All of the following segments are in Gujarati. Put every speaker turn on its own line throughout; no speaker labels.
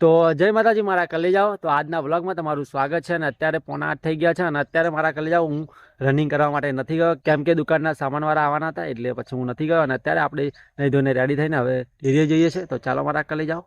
તો જય માતાજી મારા કલેજાઓ તો આજના વ્લોગમાં તમારું સ્વાગત છે અને અત્યારે પોણા આઠ થઈ ગયા છે અને અત્યારે મારા કલેજાઓ હું રનિંગ કરવા માટે નથી ગયો કેમ કે દુકાનના સામાનવાળા આવવાના હતા એટલે પછી હું નથી ગયો અને અત્યારે આપણે નહીં ધોઈને રેડી થઈને હવે એરિયે જઈએ છીએ. તો ચાલો મારા કલેજાઓ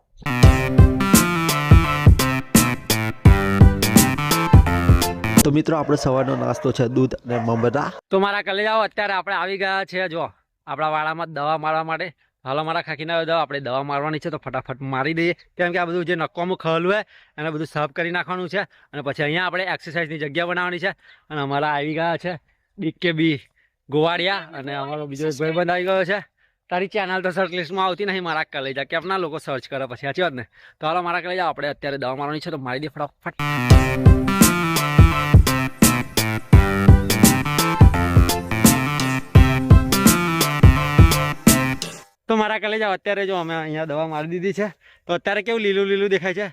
તો મિત્રો આપણો સવારનો નાસ્તો છે દૂધ અને મમરા.
તો મારા કલેજાઓ અત્યારે આપણે આવી ગયા છે જો આપણા વાળામાં દવા મારવા માટે. હાલો, મારા ખાખીના દવા આપણે દવા મારવાની છે તો ફટાફટ મારી દઈએ. કેમ કે આ બધું જે નકોમું ખલું હોય, એને બધું સાફ કરી નાખવાનું છે. અને પછી અહીંયા આપણે એક્સરસાઇઝની જગ્યા બનાવવાની છે. અને અમારા આવી ગયા છે ડીકે બી ગોવાડિયા અને અમારો બીજો એક ભાઈબંધ આવી ગયો છે. તારી ચેનલ તો સર્ચ લિસ્ટમાં આવતી નહીં, મારા કલેજા. કેમના લોકો સર્ચ કરે પછી, સાચી વાત ને? તો હાલો, મારા કલેજા, આપણે અત્યારે દવા મારવાની છે તો મારી દે ફટાફટ. મારા કલેજા અત્યારે જો અમે અહીંયા દવા મારી દીધી છે. તો અત્યારે કેવું લીલું લીલું દેખાય છે?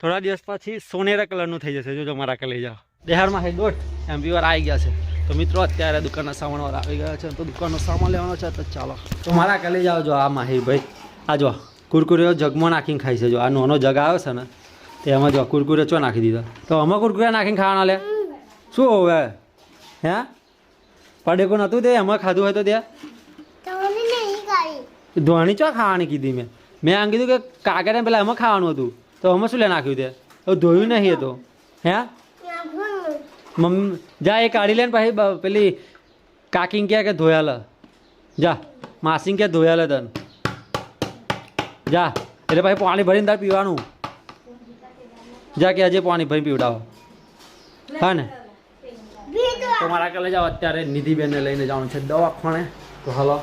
થોડા દિવસ પછી સોનેરા કલરનું થઈ જશે. જો મારા કલેજા બિહારમાં હે દોઢ. એમપીવાર આવી ગયા છે. તો મિત્રો, અત્યારે દુકાનના સામાનવાળા આવી ગયા છે. તો દુકાનનો સામાન લેવાનો છે તો ચાલો. તો મારા કલેજા જો આ માહી ભાઈ આ જો કુરકુરીઓ જગમાં નાખીને ખાય છે. જો આ નાનો જગ આવ્યો છે ને, તે એમાં જો કુરકુરે ચો નાખી દીધા? તો અમે કુરકુરે નાખીને ખાવાના લે? શું હવે? હે? પડેકું નહોતું તે? એમાં ખાધું હોય તો ત્યાં ધોણી ચો ખાવાની કીધી મેં? મેં આમ કીધું કે કાગળ પેલા એમાં ખાવાનું હતું. તો અમે શું લે નાખ્યું તે? હવે ધોયું નહીં હતું તો. હે? મમ્મી, જા એ કાઢી લે ને પછી પેલી કાકીને ક્યાં કે ધોયા લે. જા, માસીને ક્યાં ધોયા લે તને. જા, એટલે પછી પાણી ભરીને તાર પીવાનું. જા કે આજે પાણી ભરી પીવડાવો. હા ને? તો મારા કલે જાઓ, અત્યારે નિધિબેનને લઈને જવાનું છે દવાખાને. તો હલો.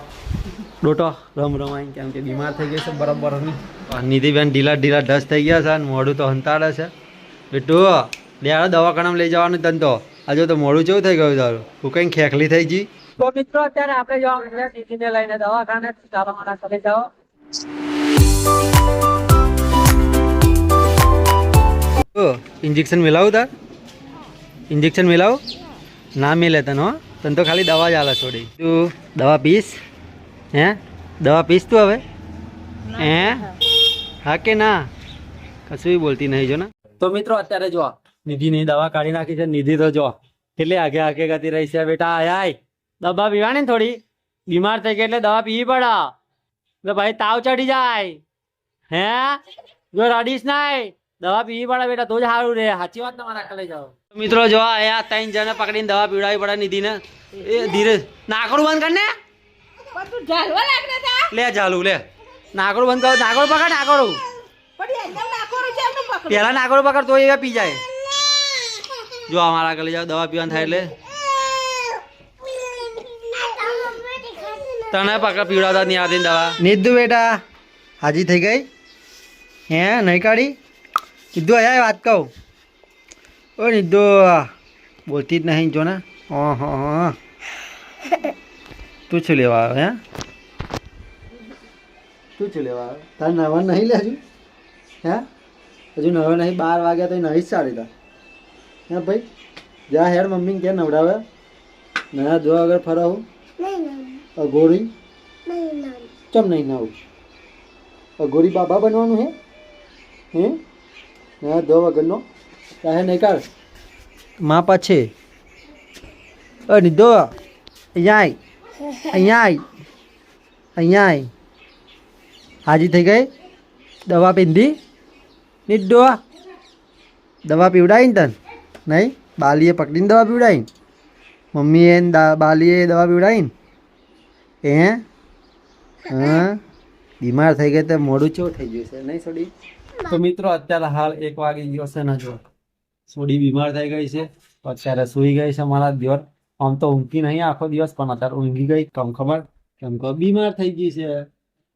ડોટો રમ રમાઈ કેમ કે બીમાર થઈ ગઈ છે બરાબર નિધિબેન ઢીલા ઢીલા ઢસ થઈ ગયા છે અને મોઢું તો હંતાડે છે. બેટુ ડેરા દવાખાનામાં લઈ જવાનું તન તો. આજે તો મોઢું કેવું થઈ ગયું તારું? તું કઈ ખેખલી થઈ ગઈ? તો મિત્રો અત્યારે આપણે જવાનું નિધિને લઈને દવાખાને દવાખાના ચલે જાઓ. ઇન્જેક્શન મિલાવું તાર? ઇન્જેક્શન મિલાવું? ના મિલે તને હો. તને તો ખાલી દવા જ આલે છોડી. તું દવા પીસ? હે? દવા પીસ તું હવે? હે? હા કે ના? કશું બોલતી નહીં જો ને. તો મિત્રો અત્યારે જો નિધિની દવા કાઢી નાખી છે. નિધિ તો જો કેટલી આગે આગે ગતી રહી છે. બેટા આય આય. દવા પીવાની થોડી. બીમાર થઈ ગઈ એટલે દવા પીવી પડે. એટલે ભાઈ તાવ ચડી જાય. હે? જો રડીશ નાય દવા પીવી પડે બેટા તો જ સારું રે. સાચી વાત તમારા કલે જાઓ મિત્રો જો આયા ત્રણ જણા પકડીને દવા પીવડાવી પડે નિધિને. એ ધીરે નાકડું બંધ કર ને.
તું
લે ચાલુ લે. નાકડું બંધ કર નાકડું પકડ નાકડું
પણ એકદમ નાખવાનું છે એમનું પકડ.
પેલા નાગરો પકડ તો એ પી જાય. જો અમારા કલે જાવ દવા પીવાનું થાય એટલે. તને પકડ પીવડાવતા નહીં આવતી દવા. નિધુ બેટા હાજી થઈ ગઈ. હે નહીં કાઢી? કીધું અહીંયા વાત કહું. ઓ નિધુ બોલતી જ નહીં જો ને. ઓહો. તું શું લેવા આવે હે? તું શું લેવા આવે? તારે નવા નહીં લે હજુ? હે? હજુ નવા નહીં બાર વાગ્યા તો નહીં જ સારી તા હે ભાઈ? જા હેર મમ્મીને ક્યાં નવડાવે. નયા જો આગળ ફરાવું. અઘોરી? ચમ નહીં નાવું અઘોરી બાબા બનવાનું હે? હે? નયા ધોવા વગરનો. ત્યાં નહીં કાઢ મા પાછે અ નિધો આય અહીંયા આવી અહીંયા આય. હાજી થઈ ગઈ. દવા પીંધી. નિડો દવા પીવડાવી ને તને. નહીં? બાલીએ પકડીને દવા પીવડાવી મમ્મીએ બાલીએ દવા પીવડાવી ને એ? હા? બીમાર થઈ ગઈ તો મોડું ચેવું થઈ ગયું છે? નહીં છોડી? તો મિત્રો, અત્યારે હાલ એક વાગી ગયો છે ને જો. છોડી બીમાર થઈ ગઈ છે. અત્યારે સૂઈ ગઈ છે મારા દિવસ આમ તો ઊંઘી નહીં, આખો દિવસ, પણ અત્યારે ઊંઘી ગઈ કમ ખબર? કેમ કે બીમાર થઈ ગઈ છે.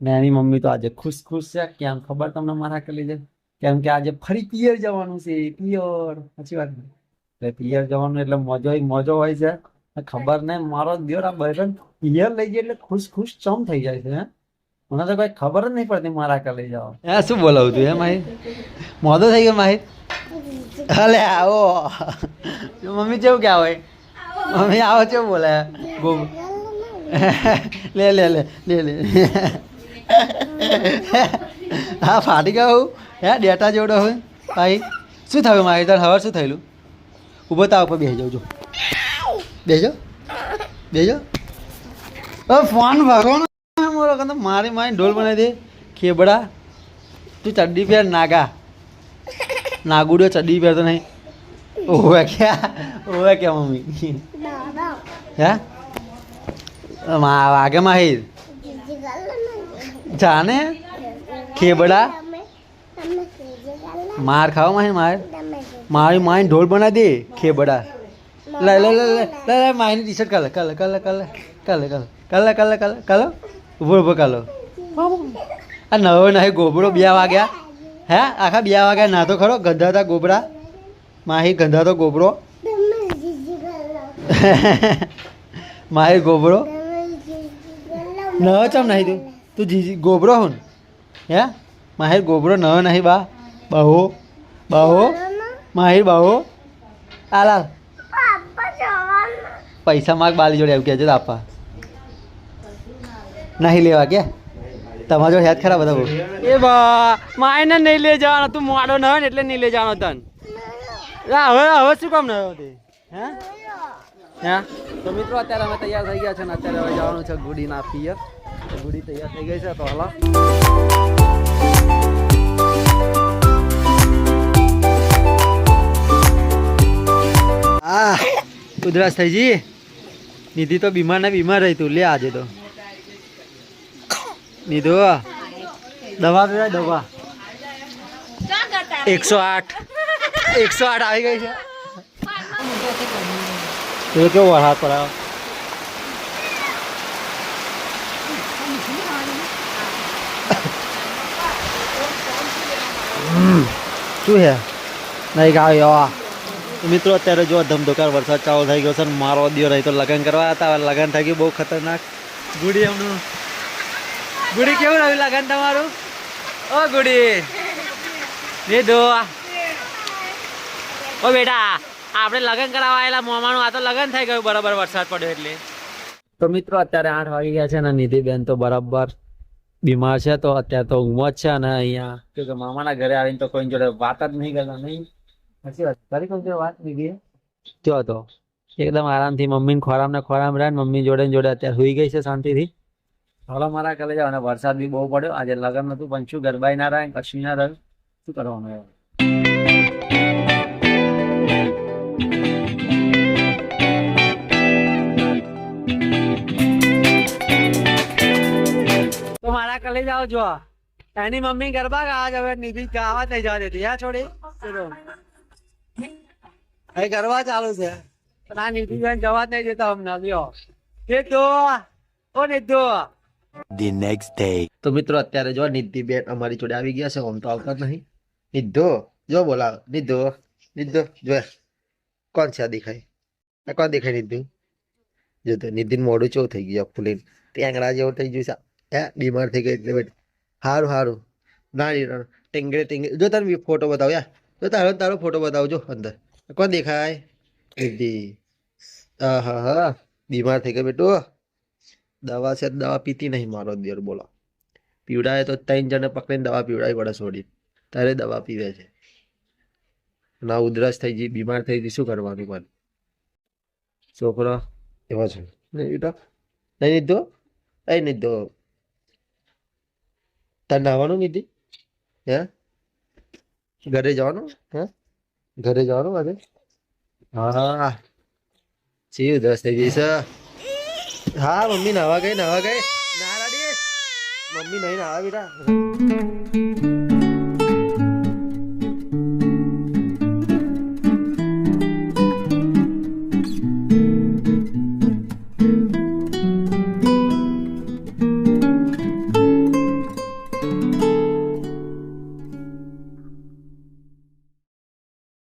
ને એની મમ્મી તો આજે ખુશ ખુશ છે. કેમ ખબર તમને મારા કરી લીધે? કેમ કે આજે ફરી પિયર જવાનું છે, પિયર. સાચી વાત એટલે પિયર જવાનું એટલે મોજો મોજો હોય છે. ખબર નહીં, મારો દિવસ આ બહેરન પિયર લઈ જાય એટલે ખુશ ખુશ ચમ થઈ જાય છે મને તો કઈ ખબર જ નહીં પડતી મારા કા લઈ જાઓ એ શું બોલાવું તું એ માહિત મોદો થઈ ગયો માહિત અલે આવો. મમ્મી જેવું ક્યાં આવે મમ્મી આવો છે બોલે? ગોમ લે લે લે લે લે. હા ફાટી ગયું હે. ડેટા જેવડો હોય ભાઈ શું થયું મારી? તાર હવે શું થયેલું? ઊભો તા ઉપર બેસી જાઉં જો. બેસજો હવે ફોન ભરો ને. મોરો મારી મારી ઢોલ બનાવી દે. ખેબડા. તું ચડ્ડી પહેર નાગા. નાગુડ્યો ચડ્ડી પહેરતો નહીં. ઓવે ક્યાં? ઓવે ક્યાં, મમ્મી? હે? વાગે માહિર? જાને? ખેબડા? માર ખાઓ માહિર, માર? મારી મારી ઢોલ બનાવી દે, ખેબડા. લે લે લે લે લે લે મારી ટી શર્ટ કાલે કાલે કાલે કાલે કાલે કાલે કાલે કાલે કાલે કાલે. ઊભો ઊભો, કાલો. આ નવો નહીં ગોબડો બે વાગ્યા. હે? આખા બે વાગ્યા ના તો ખરો ગંધાતા ગોબડા. માહી ગંધાતો ગોબરો? માહી ગોબરો? ન ચમ નહીં તું? તું જીજી ગોબરો હું હે? માહિર ગોબરો ન નહીં બા. બાહો. બાહો. માહિર બાહો. હાલ પૈસા માગ બાલી જોડે એવું કહેજો તો આપવા નહીં લેવા કે? તમારા જોડે હેત ખરા બધા બહુ.
એ બા માયને નહીં લઈ જવાનો તું મોડો ન હોય એટલે નહીં લઈ જવાનો તન. હવે હવે શું કામ ન તે? હે? હે? તો મિત્રો અત્યારે અમે તૈયાર થઈ ગયા છે ને અત્યારે હવે જવાનું છે ગુડીના પિયર. ગુડી તૈયાર થઈ ગઈ છે તો હલો.
આ ઉધરસ થઈ જી નિધિ તો બીમાર ને બીમાર રહી તું લે આજે તો. નિધો દવા પીવાય દવા. એકસો આઠ. એકસો આઠ આવી ગઈ છે. એ કેવો વરસાદ પડાવ શું છે? નહીં ગાવ યવા મિત્રો, અત્યારે જો ધમધોકાર વરસાદ ચાલુ થઈ ગયો છે ને મારો દિયો રહી તો લગ્ન કરવા હતા. લગ્ન થઈ ગયું, બહુ ખતરનાક. ગુડી એમનું. ગુડી કેવું રહ્યું લગ્ન તમારું? ઓ ગુડી. ને દો ઓ બેટા, આપણે લગ્ન કરાવવા આવેલા મોમાનું, આ તો લગ્ન થઈ ગયું, બરાબર વરસાદ પડ્યો એટલે. તો મિત્રો, અત્યારે આઠ વાગી ગયા છે ને, નિધિબેન તો બરાબર બીમાર છે, તો અત્યારે તો ઊંઘ છે અને અહીંયા કેમ કે મામાના ઘરે આવીને તો કોઈ જોડે વાત જ નહીં કરતા, નહીં. પછી વાત. તારી કોઈ જોડે વાત ગઈ જો તો. એકદમ આરામથી મમ્મીને ખોરામ ને ખોરામ રહે મમ્મી જોડે જોડે અત્યારે સુઈ ગઈ છે શાંતિથી. હવે મારા કલે જાવ અને વરસાદ બી બહુ પડ્યો. આજે લગન નતું પણ શું, ગરબાઈ ના રહે કશું ના રહ્યું? શું કરવાનું હવે? મારા કલે જાઓ જો. એની મમ્મી ગરબા ગાવા જ હવે નિધિ ગાવા નહીં જવા દેતી. હા છોડી. ચલો. એ ગરબા ચાલુ છે. પણ આ નિધિ બેન જવા નહીં દેતા અમને. લ્યો. નિધુ ઓ નિધુ
The next day. તો મિત્રો અત્યારે જો નિધિ બેન અમારી જોડે આવી ગયા છે. હમ તો આવતા નહીં. નિધો જો બોલાવ. નિધો નિધો જો. કોણ છે આ દેખાય? આ કોણ દેખાય નિધુ જો તો નિધિન મોડું ચો થઈ ગયું ફૂલીને ટેંગડા જેવું થઈ ગયું છે. હે? બીમાર થઈ ગઈ એટલે બેટા. સારું સારું ના નહીં ટેંગડે ટેંગડે જો તને ફોટો બતાવો, યા. જો તારો તારો ફોટો બતાવજો અંદર. કોણ દેખાય? દીદી હા હા. બીમાર થઈ ગયો બેટો. દવા છે, દવા પીતી નહીં મારો દિયર બોલો. પીવડાવે તો ત્રણ જણને પકડીને દવા પીવડાવી પડે છોડી તારે દવા પીવે છે. ના, ઉધરસ થઈ ગઈ, બીમાર થઈ ગઈ, શું કરવાનું પણ? છોકરો? એવા છે. નહીં, બેટા. નહીં નીધો એ નીધો તાર નાવાનું કીધી હે? ઘરે જવાનું? હે? ઘરે જવાનું આજે? હા. ચીવ દસ થઈ છે. હા, મમ્મી નાવા ગઈ નાવા ગઈ. ના મમ્મી નહીં નાવા બેટા.